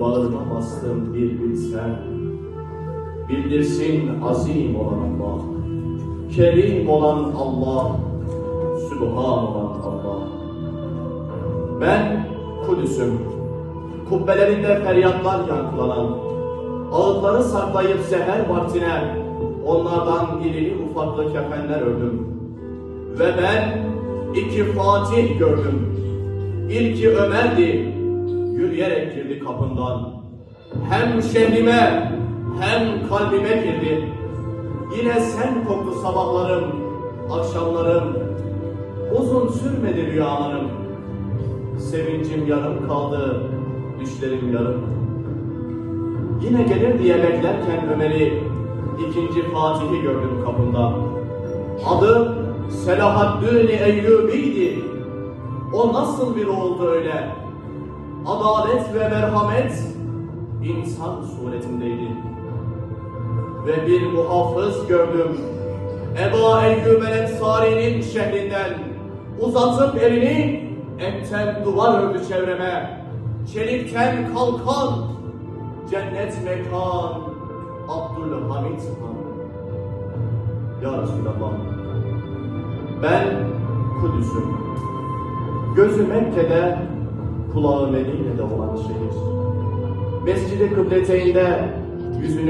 bağrıma bastım bir bilsen. Bildirsin azim olan Allah, kerim olan Allah, sübhan olan Allah. Ben Kudüs'üm, kubbelerinde feryatlar yankılanan, ağıtları saklayıp seher vaktine onlardan irili ufaklı kefenler ördüm. Ve ben iki Fatih gördüm. İlki Ömer'di, yürüyerek girdi kapından. Hem şehrime hem kalbime girdi. Yine sen koktu sabahlarım, akşamlarım. Uzun sürmedi rüyalarım. Sevincim yarım kaldı, düşlerim yarım. Yine gelir diye beklerken Ömer'i, ikinci Fatih'i gördüm kapında. Adı Selahaddin Eyyubi'ydi. O nasıl bir oldu öyle? Adalet ve merhamet insan suretindeydi. Ve bir muhafız gördüm. Eba Eyyub el Ensari'nin şehrinden uzatıp elini etten duvar ördü çevreme. Çelikten kalkan cennet mekan Abdülhamit Han. Ya Resulallah ben Kudüs'üm. Gözü Mekke'de, kulağı Medine'de olan şehir. Mescid-i Kıbleteyn'de yüzünü